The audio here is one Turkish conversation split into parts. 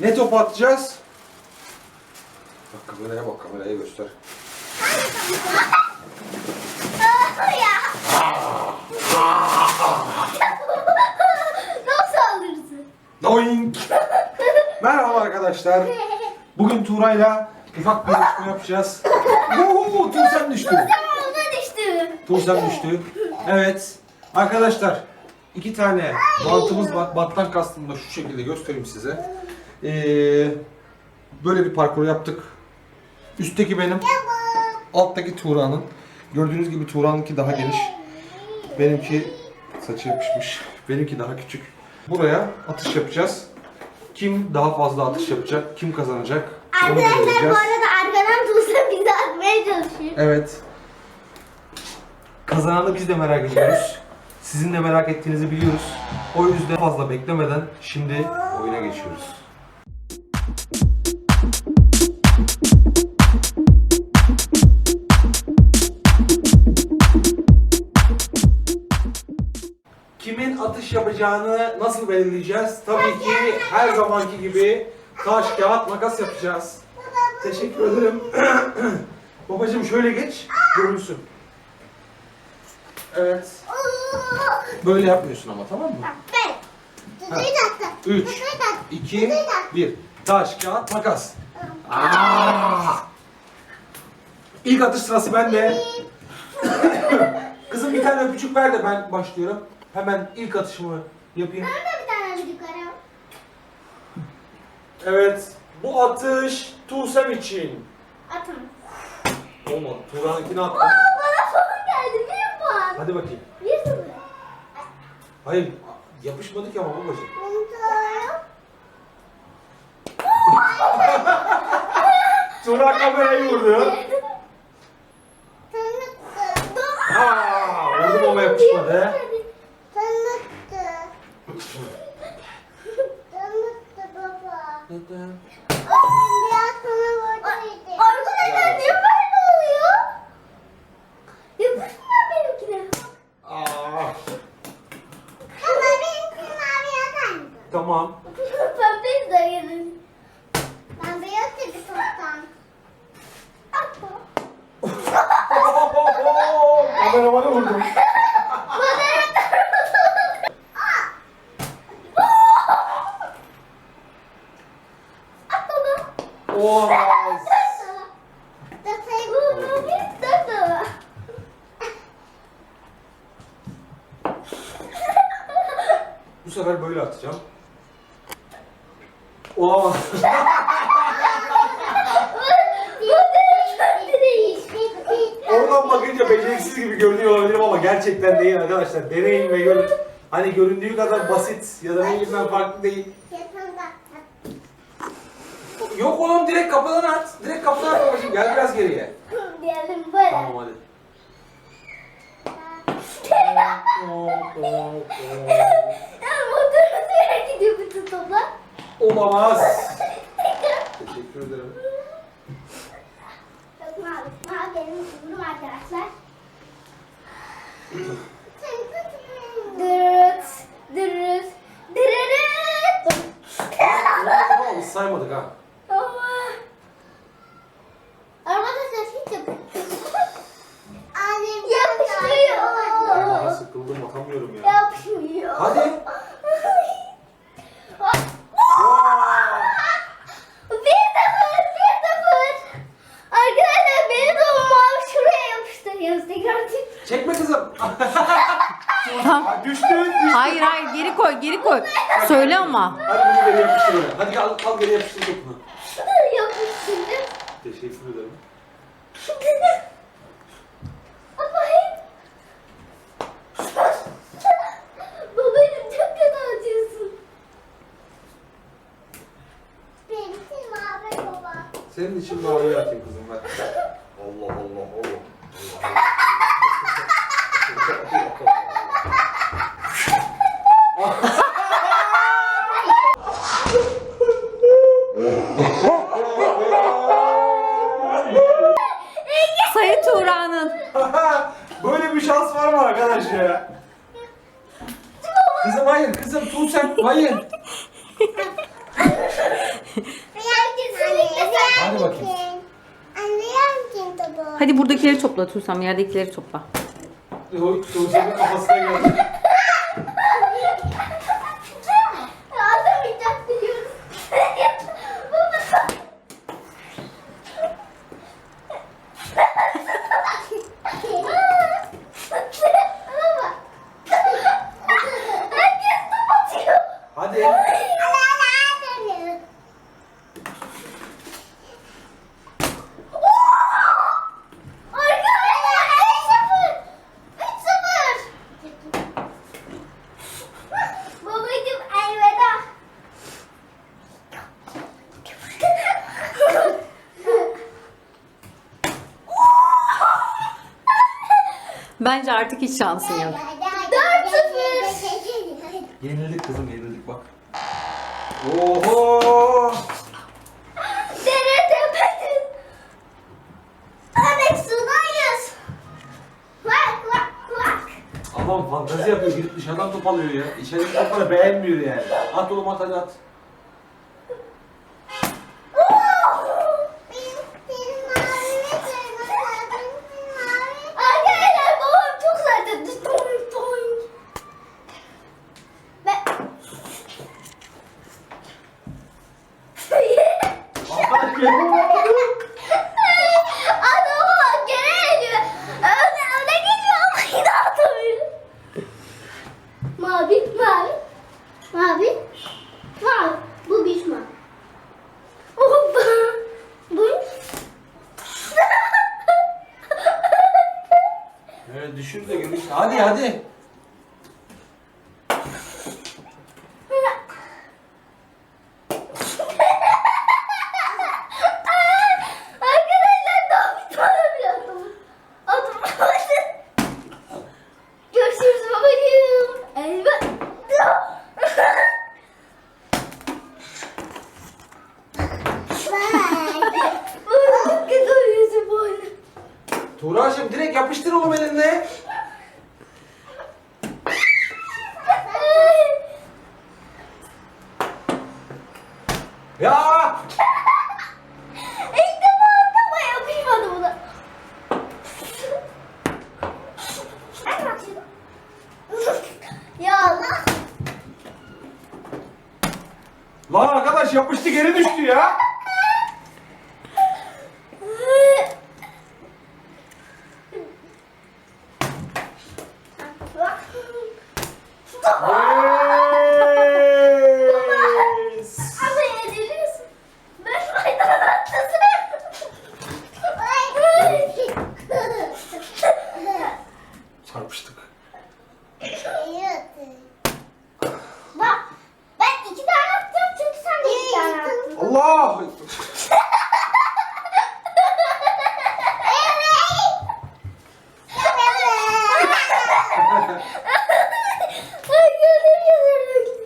Ne topu atacağız? Bak kameraya bak kameraya göster. ya. Nasıl alırsın? Doink! Merhaba arkadaşlar. Bugün Tuğra'yla ufak bir yarışma yapacağız. Oho, Tuğsem düştü. Tamamına düştü. Tuğsem düştü. Evet. Arkadaşlar iki tane bantımız var. Banttan kastım da şu şekilde göstereyim size. Ee, böyle bir parkur yaptık. Üstteki benim, alttaki Tuğra'nın. Gördüğünüz gibi Tuğra'nınki daha geniş. Benimki saçı yapışmış. Benimki daha küçük. Buraya atış yapacağız. Kim daha fazla atış yapacak, kim kazanacak onu Arkadaşlar bu belirleyeceğiz. arada arkadan Tuğsa bizi atmaya çalışıyor. Evet. Kazananı biz de merak ediyoruz. Sizin de merak ettiğinizi biliyoruz. O yüzden fazla beklemeden şimdi oyuna geçiyoruz. Atış yapacağını nasıl belirleyeceğiz? Tabii ki her zamanki gibi taş, kağıt, makas yapacağız. Teşekkür ederim. Babacım şöyle geç, görünsün. Evet. Böyle yapmıyorsun ama tamam mı? Ben. Tuğsa'yı da attım. 3, Tuğsa'yı da attım. 2, 1. Taş, kağıt, makas. Aa! İlk atış sırası bende. Kızım bir tane öpücük ver de ben başlıyorum. Hemen ilk atışımı yapayım. Ben de bir tane yukarı. Evet. Bu atış Tuğsem için. Atın. Olmadı. Tuğra'nınkini attım. Aa bana sorun geldi. Bir puan. Hadi bakayım. Bir sıfır. Hayır. Yapışmadı ki ama babacığım. Tuğra kamerayı vurdu. Aa, vurdum ama yapışmadı. Neden? Arkadaşlar niye böyle oluyor? Yapışmıyor benimkine. Aa, tamam. Gelin. Ben beyaz dedi toptan. Kameramanı vurdum. Olamaz. Bu sefer böyle atacağım. Olamaz. Oradan bakınca beceriksiz gibi görünüyor olabilirim ama gerçekten değil arkadaşlar. Deneyin ve görün. Hani göründüğü kadar basit ya da ne bileyim ben farklı değil. Yok oğlum direkt kapıdan at. Direkt kapıdan at babacığım. Gel biraz geriye. Diyelim böyle. Tamam hadi. Motorun nereye gidiyor bütün toplar? Olamaz. Teşekkür ederim. Çok mavi. Mavi benim arkadaşlar. Dırıt, dırıt, dırırıt. Olamaz saymadık ha. Ama arkadaşlar hiç yap. Vallahi Yapışmıyor. sıkıldım atamıyorum ya. Yapışmıyor. Hadi. Bir sıfır, bir sıfır. Arkadaşlar benim de o mavi şuraya yapıştırıyoruz tekrar. Çekme kızım. Tamam. düştü, düştü. Hayır hayır geri koy geri koy. Söyle ama. Hadi bunu geri yapıştır öyle. Hadi al, al geri yapıştır topunu. Yapıştırdım. Teşekkür ederim. Bakayım. Babacım çok kötü atıyorsun. Benimki mavi baba. Senin için mavi atayım kızım ben. Allah Allah Allah. Sayı Tuğra'nın. Böyle bir şans var mı arkadaş ya? Kızım hayır. Hadi bakayım. Hadi buradakileri topla Tuğsam yerdekileri topla. O Tuğse'nin kafasına geldi. Atamayacak biliyoruz. Baba. Herkes top atıyor. Hadi. Arkadaşlar 3-0. 3-0. Babacım elveda. Bence artık hiç şansın yok. 4-0. Yenildik kızım yenildik bak. Oho. Dere tepesin. Alex sudayız. Bak bak bak. Adam fantazi yapıyor gidip dışarıdan top alıyor ya. İçerideki topları beğenmiyor yani. At oğlum at hadi at. Okay. Tuğra'cığım direkt yapıştır oğlum elinle. Ya! İlk defa atama yapışmadı buna. Ya Allah. Lan arkadaş yapıştı geri düştü ya. Yes! Ama yeniliyorsun. Ben faydalı atlasın. Çarpıştık. Bak ben iki tane atacağım çünkü sen de iki tane attın. Allah! Ay göremiyorum. Babam yapmadığını kırıyor. Su- su atarlar.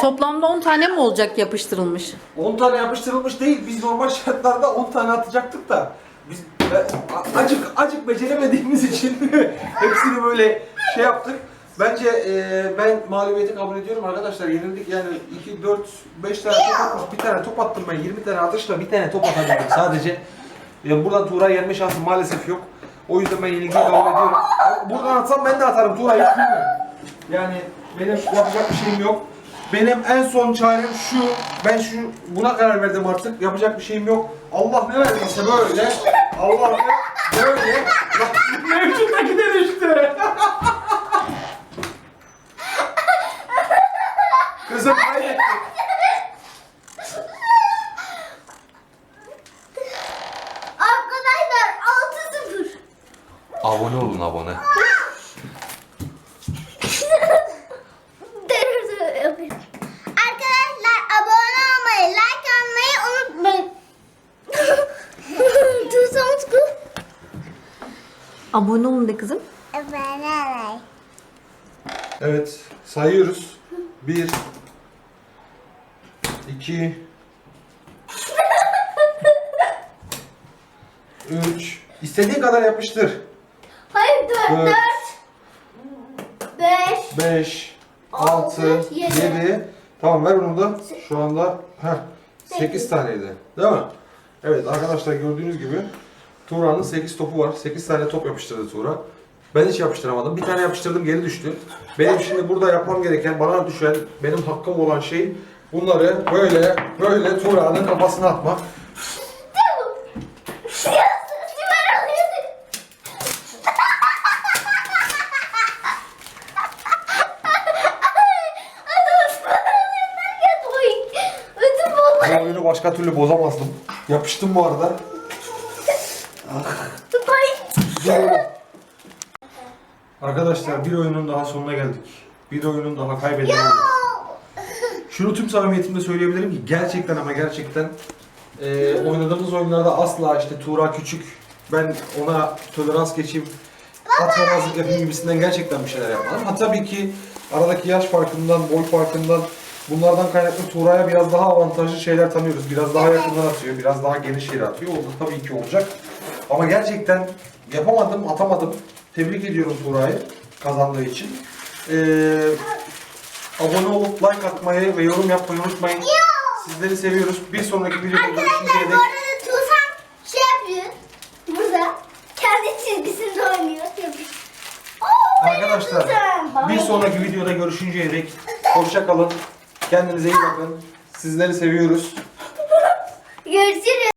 Toplamda 10 tane mi olacak yapıştırılmış? 10 tane yapıştırılmış değil. Biz normal şartlarda 10 tane atacaktık da biz e, acık acık beceremediğimiz için hepsini böyle şey yaptık. Bence e, ben mağlubiyeti kabul ediyorum arkadaşlar. Yenildik yani 2 4 5 tane top atmış. Bir tane top attım ben. 20 tane atışla bir tane top atabildim sadece. Ya buradan Tuğra yenme şansı maalesef yok. O yüzden ben yenilgiyi kabul ediyorum. Buradan atsam ben de atarım Tuğra hiç bilmiyorum. Yani benim yapacak bir şeyim yok. Benim en son çarem şu. Ben şu buna karar verdim artık. Yapacak bir şeyim yok. Allah ne verdiyse böyle. Allah ne böyle. Mevcuttaki de düştü. Kızım kaybettik. Arkadaşlar 6-0. Abone olun abone. Arkadaşlar abone olmayı, like atmayı unutmayın. Tuzumuz bu. Abone olun de kızım. Evet sayıyoruz. 1 2 3 İstediğin kadar yapıştır. Hayır dört. Dört. Dört. Beş. 5 6 Altı, 7 yedi. Tamam ver onu da. Şu anda heh, 8 taneydi. Değil mi? Evet arkadaşlar gördüğünüz gibi Tuğra'nın 8 topu var. 8 tane top yapıştırdı Tuğra. Ben hiç yapıştıramadım. Bir tane yapıştırdım geri düştü. Benim şimdi burada yapmam gereken, bana düşen, benim hakkım olan şey bunları böyle böyle Tuğra'nın kafasına atmak. Bu oyunu başka türlü bozamazdım. Yapıştım bu arada. Arkadaşlar bir oyunun daha sonuna geldik. Bir oyunun daha kaybedildi. Şunu tüm samimiyetimle söyleyebilirim ki gerçekten ama gerçekten e, oynadığımız oyunlarda asla işte Tuğra küçük, ben ona tolerans geçeyim, atmamazlık yapayım gibisinden gerçekten bir şeyler yapmadım. Ha tabii ki aradaki yaş farkından, boy farkından bunlardan kaynaklı Tuğra'ya biraz daha avantajlı şeyler tanıyoruz. Biraz daha yakından atıyor, biraz daha geniş yere atıyor. O da tabii ki olacak. Ama gerçekten yapamadım, atamadım. Tebrik ediyorum Tuğra'yı kazandığı için. Ee, abone olup like atmayı ve yorum yapmayı unutmayın. Sizleri seviyoruz. Bir sonraki videoda görüşünceye Arkadaşlar bu dek arada Tuzan şey yapıyor. Burada. Kendi çizgisinde oynuyor. Yapıyor. Oo, benim Arkadaşlar bir sonraki videoda görüşünceye dek hoşça kalın. Kendinize iyi bakın. Sizleri seviyoruz. Görüşürüz.